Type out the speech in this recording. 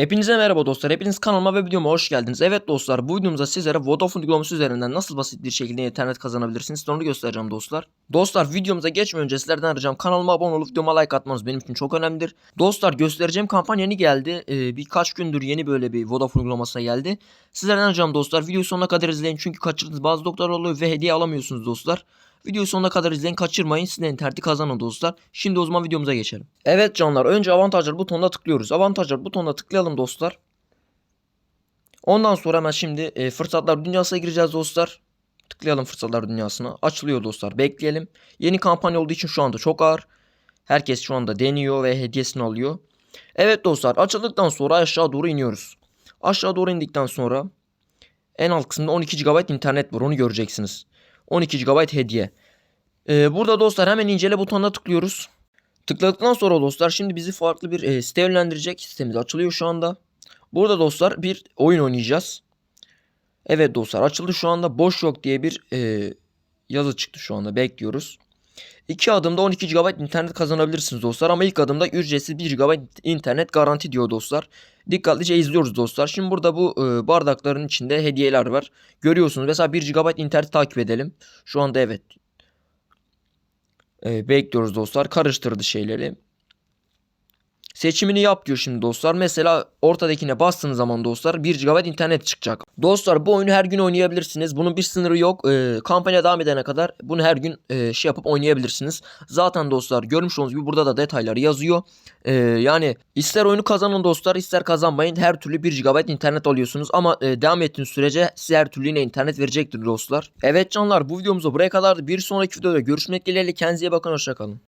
Hepinize merhaba dostlar. Hepiniz kanalıma ve videoma hoş geldiniz. Evet dostlar bu videomuzda sizlere Vodafone uygulaması üzerinden nasıl basit bir şekilde internet kazanabilirsiniz onu göstereceğim dostlar. Dostlar videomuza geçmeden önce sizlerden ricam kanalıma abone olup videoma like atmanız benim için çok önemlidir. Dostlar göstereceğim kampanya yeni geldi. Ee, birkaç gündür yeni böyle bir Vodafone uygulamasına geldi. Sizlerden ricam dostlar videoyu sonuna kadar izleyin çünkü kaçırdığınız bazı doktor oluyor ve hediye alamıyorsunuz dostlar. Videoyu sonuna kadar izleyin kaçırmayın siz de interneti kazanın dostlar. Şimdi o zaman videomuza geçelim. Evet canlar önce avantajlar butonuna tıklıyoruz. Avantajlar butonuna tıklayalım dostlar. Ondan sonra hemen şimdi e, fırsatlar dünyasına gireceğiz dostlar. Tıklayalım fırsatlar dünyasına. Açılıyor dostlar. Bekleyelim. Yeni kampanya olduğu için şu anda çok ağır. Herkes şu anda deniyor ve hediyesini alıyor. Evet dostlar açıldıktan sonra aşağı doğru iniyoruz. Aşağı doğru indikten sonra en alt kısımda 12 GB internet var onu göreceksiniz. 12 GB hediye. Ee, burada dostlar hemen incele butonuna tıklıyoruz. Tıkladıktan sonra dostlar şimdi bizi farklı bir e, site yönlendirecek. Sitemiz açılıyor şu anda. Burada dostlar bir oyun oynayacağız. Evet dostlar açıldı şu anda boş yok diye bir e, yazı çıktı şu anda bekliyoruz. İki adımda 12 GB internet kazanabilirsiniz dostlar ama ilk adımda ücretsiz 1 GB internet garanti diyor dostlar. Dikkatlice izliyoruz dostlar. Şimdi burada bu e, bardakların içinde hediyeler var. Görüyorsunuz mesela 1 GB internet takip edelim. Şu anda evet. E, bekliyoruz dostlar. Karıştırdı şeyleri. Seçimini yap diyor şimdi dostlar. Mesela ortadakine bastığınız zaman dostlar 1 GB internet çıkacak. Dostlar bu oyunu her gün oynayabilirsiniz. Bunun bir sınırı yok. Ee, kampanya devam edene kadar bunu her gün e, şey yapıp oynayabilirsiniz. Zaten dostlar görmüş olduğunuz gibi burada da detayları yazıyor. Ee, yani ister oyunu kazanın dostlar ister kazanmayın. Her türlü 1 GB internet alıyorsunuz. Ama e, devam ettiğiniz sürece size her türlü yine internet verecektir dostlar. Evet canlar bu videomuzda buraya kadardı. Bir sonraki videoda görüşmek dileğiyle. Kendinize iyi bakın. Hoşçakalın.